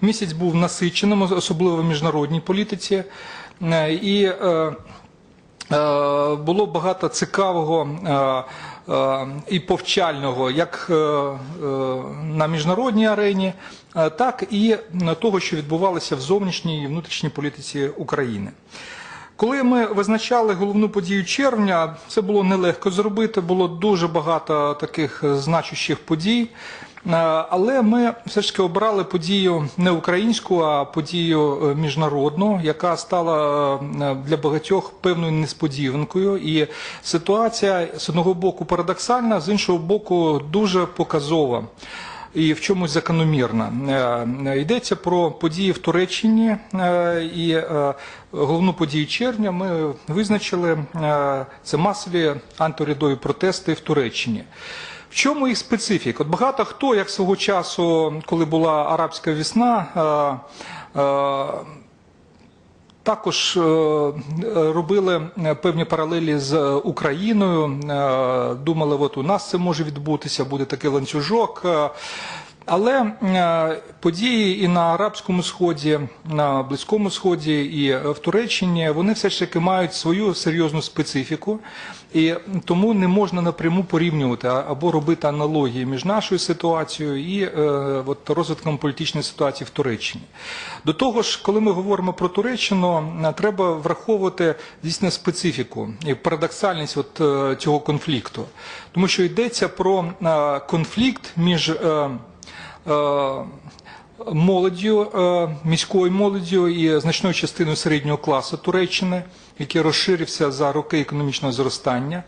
Місяць був насиченим, особливо в міжнародній політиці. Е, І е, е, було багато цікавого і повчального як на міжнародній арені, так і того, що відбувалося в зовнішній і внутрішній політиці України. Коли ми визначали головну подію червня, це було нелегко зробити, було дуже багато таких значущих подій. Е, Але ми все ж таки обрали подію не українську, а подію е, міжнародну, яка стала е, для багатьох певною несподіванкою. І ситуація з одного боку парадоксальна, з іншого боку, дуже показова і в чомусь закономірна. Йдеться про події в Туреччині і головну подію червня ми визначили це масові антиурядові протести в Туреччині. Чому їх специфіка? От багато хто, як свого часу, коли була арабська весна, е, е, також е, робили певні паралелі з Україною. Думали, от у нас це може відбутися, буде такий ланцюжок. Але е, події і на Арабському Сході, на Близькому Сході, і в Туреччині вони все ж таки мають свою серйозну специфіку, і тому не можна напряму порівнювати або робити аналогії між нашою ситуацією і е, от, розвитком політичної ситуації в Туреччині. До того ж, коли ми говоримо про Туреччину, е, треба враховувати дійсно специфіку і парадоксальність от, е, цього конфлікту, тому що йдеться про е, конфлікт між. е, е, молоддю, е, міською молоддю і значною частиною середнього класу Туреччини, який розширився за роки економічного зростання.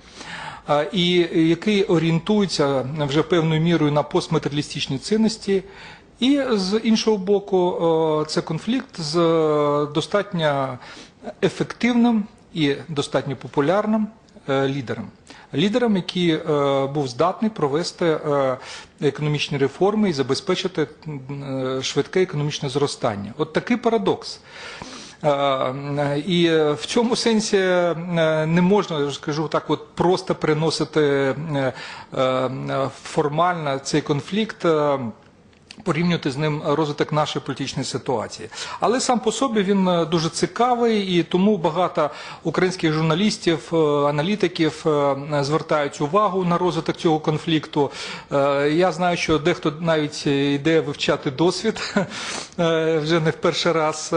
е, І який орієнтується вже певною мірою на постматеріалістичні цінності, і з іншого боку, е, це конфлікт з е, достатньо ефективним і достатньо популярним е, лідером. Лідером, який е, був здатний провести е, економічні реформи і забезпечити е, швидке економічне зростання. От такий парадокс. І в цьому сенсі не можна, скажу так, от просто переносити е, формально цей конфлікт. Порівнювати з ним розвиток нашої політичної ситуації. Але сам по собі він е, дуже цікавий, і тому багато українських журналістів, е, аналітиків е, звертають увагу на розвиток цього конфлікту. Я знаю, що дехто навіть йде вивчати досвід вже не в перший раз.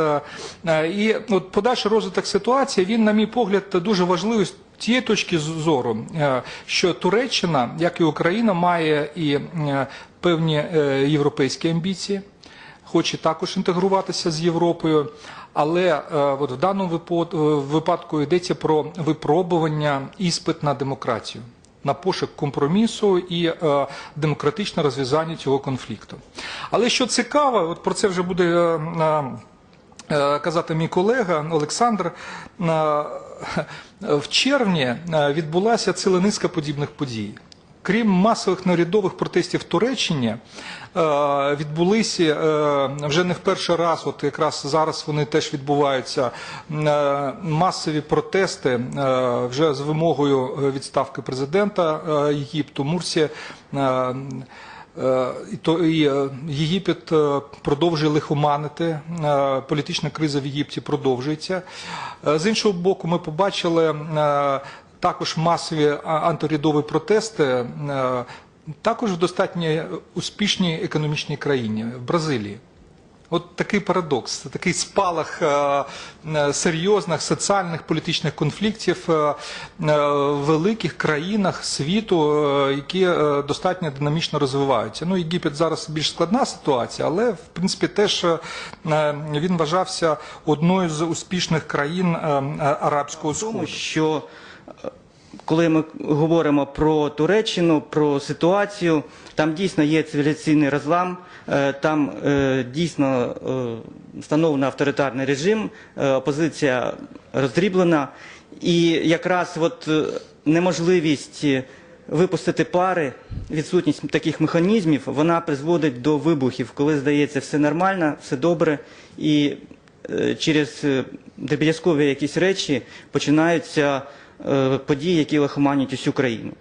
І от подальший розвиток ситуації, він, на мій погляд, дуже важливий тієї точки зору, е, що Туреччина, як і Україна, має і е, певні е, європейські амбіції, хоче також інтегруватися з Європою. Але от в даному випадку йдеться про випробування іспит на демократію, на пошук компромісу і е, демократичне розв'язання цього конфлікту. Але що цікаво, от про це вже буде. е, Е, казати мій колега Олександр. е, В червні е, відбулася ціла низка подібних подій. Крім масових нарядових протестів Туреччині, е, відбулися е, вже не в перший раз, от якраз зараз вони теж відбуваються, масові протести вже з вимогою відставки президента Єгипту Мурсі. Е, І е, Єгипет е, продовжує лихоманити. Політична криза в Єгипті продовжується. З іншого боку, ми побачили також масові антирядові протести. Також в достатньо успішній економічній країні в Бразилії. От такий парадокс, такий спалах е, е, серйозних соціальних політичних конфліктів е, в великих країнах світу, які достатньо динамічно розвиваються. Ну, Єгипет зараз більш складна ситуація, але в принципі теж він вважався одною з успішних країн арабського тому, сходу. що е, коли ми говоримо про Туреччину, про ситуацію, там дійсно є цивілізаційний розлам, е, там е, дійсно е, встановлений авторитарний режим, опозиція роздріблена, і якраз от неможливість випустити пари, відсутність таких механізмів, вона призводить до вибухів, коли здається все нормально, все добре, і через дріб'язкові якісь речі починаються події, які лихоманять усю країну.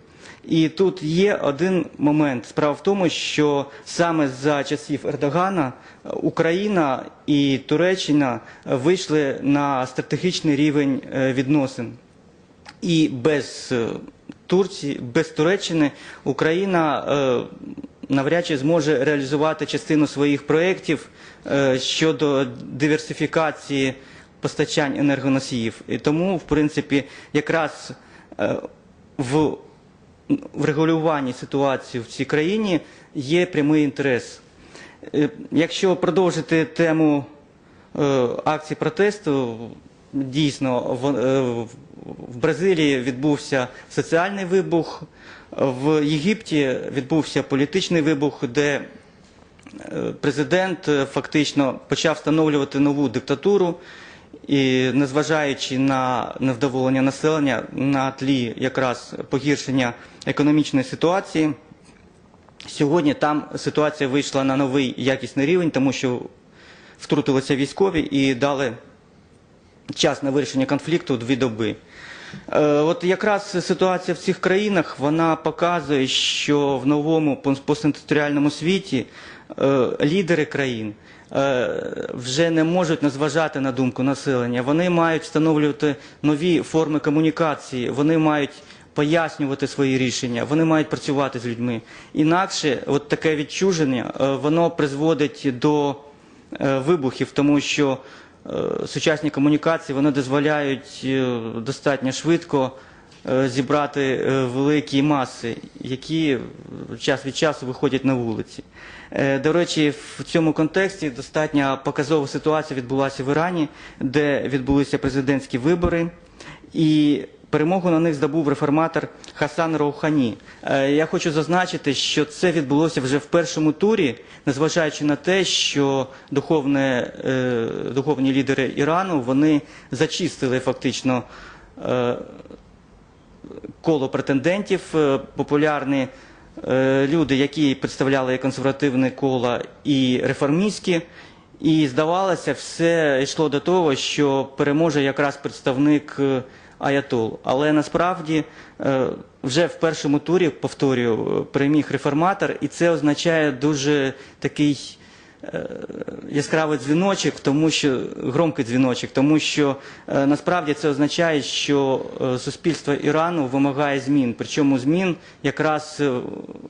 І тут є один момент. Справа в тому, що саме за часів Ердогана е, Україна і Туреччина е, вийшли на стратегічний рівень е, відносин. І без е, Турції, без Туреччини Україна е, навряд чи зможе реалізувати частину своїх проєктів е, щодо диверсифікації постачань енергоносіїв. І тому, в принципі, якраз е, в врегулюванні ситуації в цій країні є прямий інтерес. Е, Якщо продовжити тему е, акцій протесту, дійсно в, Бразилії відбувся соціальний вибух, в Єгипті відбувся політичний вибух, де президент фактично почав встановлювати нову диктатуру. І незважаючи на невдоволення населення на тлі якраз погіршення економічної ситуації, Сьогодні там ситуація вийшла на новий якісний рівень, тому що втрутилися військові і дали час на вирішення конфлікту дві доби. Е, От якраз ситуація в цих країнах вона показує, що в новому пос- постіндустріальному світі е, лідери країн е, вже не можуть незважати на думку населення. Вони мають встановлювати нові форми комунікації, вони мають пояснювати свої рішення, вони мають працювати з людьми. Інакше от таке відчуження воно призводить до вибухів, тому що сучасні комунікації вони дозволяють е, достатньо швидко е, зібрати е, великі маси, які час від часу виходять на вулиці. Е, До речі, в цьому контексті достатньо показова ситуація відбулася в Ірані, де відбулися президентські вибори. І Перемогу на них здобув реформатор Хасан Роухані. Е, Я хочу зазначити, що це відбулося вже в першому турі, незважаючи на те, що духовне, е, духовні лідери Ірану вони зачистили фактично е, коло претендентів, популярні люди, які представляли консервативне коло і реформістські. І здавалося, все йшло до того, що переможе якраз представник е, Аятол. Але насправді е, вже в першому турі, повторюю, переміг реформатор, і це означає дуже такий е, яскравий дзвіночок, тому що громкий дзвіночок, тому що е, насправді це означає, що е, суспільство Ірану вимагає змін, причому змін якраз е,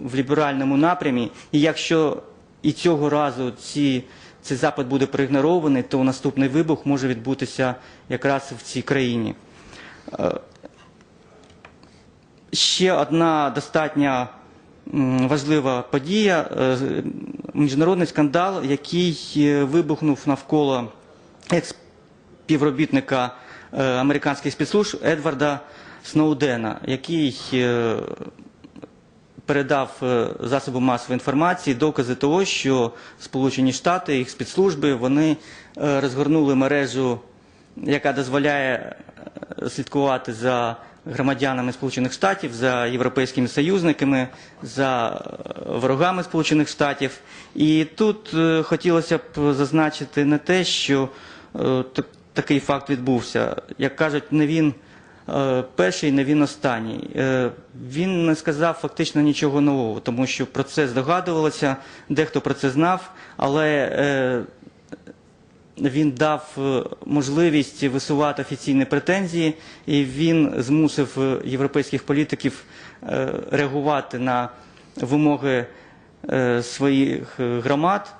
в ліберальному напрямі. І якщо і цього разу ці, цей запит буде проігнорований, то наступний вибух може відбутися якраз в цій країні. Ще одна достатньо важлива подія е, міжнародний скандал, який е, вибухнув навколо екс-співробітника е, американських спецслужб Едварда Сноудена, який передав засобам масової інформації докази того, що Сполучені Штати, їх спецслужби, вони розгорнули мережу, яка дозволяє слідкувати за громадянами Сполучених Штатів, за європейськими союзниками, за е, ворогами Сполучених Штатів. І тут е, хотілося б зазначити не те, що е, такий факт відбувся. Як кажуть, не він перший, не він останній. Він не сказав фактично нічого нового, тому що про це здогадувалося, дехто про це знав, але він дав е, можливість висувати офіційні претензії, і він змусив е, європейських політиків е, реагувати на вимоги своїх громад